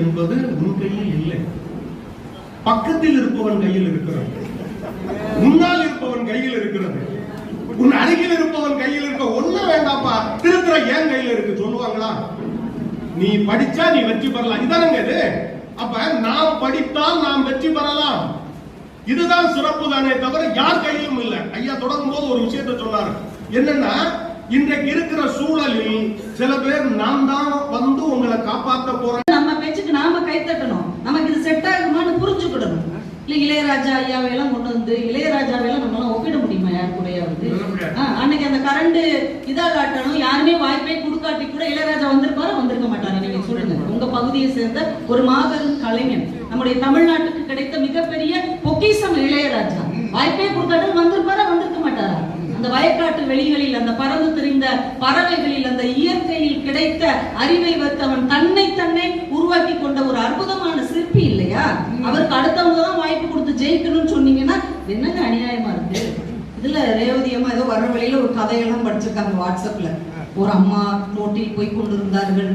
என்பது உன் கையில் இல்லை. பக்கத்தில் இருப்பவன் கையில் இருக்கிறது. முன்னால் இருப்பவன் கையில் இருக்கிறது. உன் அருகில் இருப்பவன் கையில் இருக்க ஒண்ணு வேண்டாப்பா திருத்துற ஏன் கையில் இருக்கு சொல்லுவாங்களா? நீ படிச்சா நீ வெற்றி பெறலாம். இதானங்க இது? அப்ப நாம் படித்தால் நாம் வெற்றி பெறலாம். இதுதான் சிறப்பு தானே தவிர யார் கையிலும் இல்லை. ஐயா தொடங்கும் போது ஒரு விஷயத்தை சொன்னார். என்னன்னா இன்றைக்கு இருக்கிற சூழலில் சில பேர் நான் தான் வந்து உங்களை காப்பாத்த போறேன். நம்ம பேச்சுக்கு நாம கை தட்டணும் நமக்கு இது செட் ஆகுமான்னு புரிஞ்சுக்கிடணும். இல்ல இளையராஜா ஐயாவை எல்லாம் கொண்டு வந்து இளையராஜாவை எல்லாம் நம்மளால ஒப்பிட முடியுமா? யார் முடியாது. ஆ, அன்னைக்கு அந்த கரண்ட் இதா காட்டணும். யாருமே வாய்ப்பே கொடுக்காட்டி கூட இளையராஜா வந்திருப்பாரு? வந்திருக்க மாட்டாங்க நீங்க சொல்லுங்க. உங்க பகுதியை சேர்ந்த ஒரு மாபெரும் கலைஞன் நம்முடைய தமிழ்நாட்டுக்கு கிடைத்த மிகப்பெரிய பொக்கிஷம் இளையராஜா. வாய்ப்பே கொடுக்காட்டி வந்திருப்பாரா? வந்திருக்க மாட்டாரா? அந்த வயக்காட்டு வெளிகளில் அந்த பறந்து திரிந்த பறவைகளில் அந்த இயற்கையில் கிடைத்த அறிவை வைத்தவன் தன்னை தன்னை உருவாக்கி கொண்ட ஒரு அற்புதமான சிற்பி இல்லையா? அவருக்கு அடுத்தவங்க தான் வாய்ப்பு கொடுத்து ஜெயிக்கணும்னு சொன்னீங்கன்னா என்னங்க அநியாயமா இருக்கு? இதுல ரேவதி அம்மா ஏதோ வர வழியில ஒரு கதையெல்லாம் படிச்சிருக்காங்க வாட்ஸ்அப்ல. ஒரு அம்மா ரோட்டில் போய் கொண்டிருந்தார்கள்.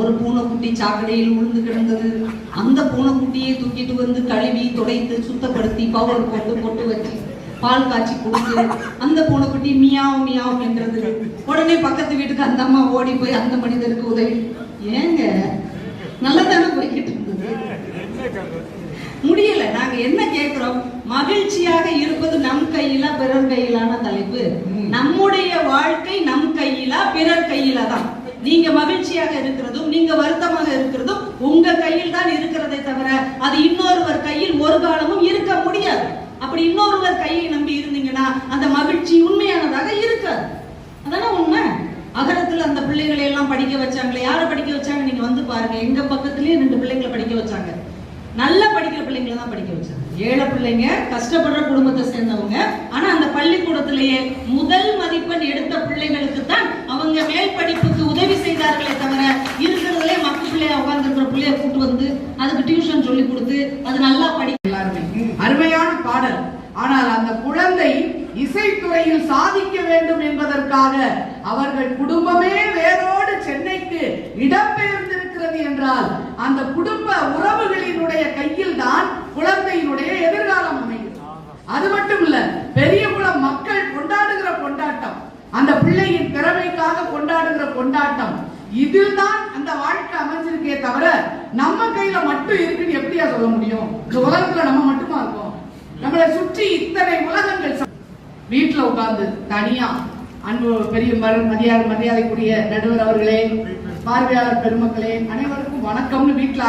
ஒரு பூனைக்குட்டி சாக்கடையில் விழுந்து கிடந்தது. அந்த பூனைக்குட்டியை தூக்கிட்டு வந்து கழுவி துடைத்து சுத்தப்படுத்தி பவுடர் போட்டு பொட்டு வச்சு பால் காய்ச்சி கொடுத்து அந்த பூனைக்குட்டி மியாவ் மியாவ் என்றது. உடனே பக்கத்து வீட்டுக்கு அந்த அம்மா ஓடி போய் அந்த மனிதருக்கு உதவி. ஏங்க? நல்லதானே போய்கிட்டு இருந்தது? முடியல. நாங்க என்ன கேக்குறோம்? மகிழ்ச்சியாக இருப்பது நம் கையில பிறர் கையிலான தலைப்பு. நம்முடைய வாழ்க்கை நம் கையிலா பிறர் கையில தான். நீங்க மகிழ்ச்சியாக இருக்கிறதும் நீங்க வருத்தமாக இருக்கிறதும் உங்க கையில் தான் இருக்கிறதே தவிர அது இன்னொருவர் கையில் ஒரு காலமும் இருக்க முடியாது. அப்படி இன்னொருவர் கையை நம்பி இருந்தீங்கன்னா அந்த மகிழ்ச்சி உண்மையானதாக இருக்காது. அதானே உண்மை? அகரத்துல அந்த பிள்ளைகளை எல்லாம் படிக்க வச்சாங்களே யாரை படிக்க பாருங்க எங்க பக்கத்துலயே ரெண்டு பிள்ளைங்களை படிக்க வச்சாங்க. நல்லா படிக்கிற பிள்ளைங்களை தான் படிக்க வச்சாங்க. ஏழை பிள்ளைங்க கஷ்டப்படுற குடும்பத்தை சேர்ந்தவங்க. ஆனா அந்த பள்ளிக்கூடத்திலேயே முதல் மதிப்பெண் எடுத்த பிள்ளைகளுக்கு தான் அவங்க மேல் படிப்புக்கு உதவி செய்தார்களே தவிர இருக்கிறதுலே மக்க பிள்ளைய உட்கார்ந்துருக்கிற பிள்ளைய கூட்டு வந்து அதுக்கு டியூஷன் சொல்லி கொடுத்து அது நல்லா படி எல்லாருமே அருமையான பாடல். ஆனால் அந்த குழந்தை இசைத்துறையில் சாதிக்க வேண்டும் என்பதற்காக அவர்கள் குடும்பமே வேறோடு குழந்தையினுடைய எதிர்காலம் அமையும் அது மட்டும் இல்ல பெரிய குளம் மக்கள் கொண்டாடுகிற கொண்டாட்டம் அந்த பிள்ளையின் திறமைக்காக கொண்டாடுகிற கொண்டாட்டம் இதில் தான் அந்த வாழ்க்கை அமைஞ்சிருக்கே தவிர நம்ம கையில மட்டும் இருக்குன்னு எப்படியா சொல்ல முடியும்? இந்த உலகத்துல நம்ம மட்டுமா இருக்கோம்? நம்மளை சுற்றி இத்தனை உலகங்கள் வீட்டுல உட்கார்ந்து தனியா அன்பு பெரிய மர- மரியாதை மரியாதைக்குரிய நடுவர் அவர்களே பார்வையாளர் பெருமக்களே அனைவருக்கும் வணக்கம்னு வீட்டுல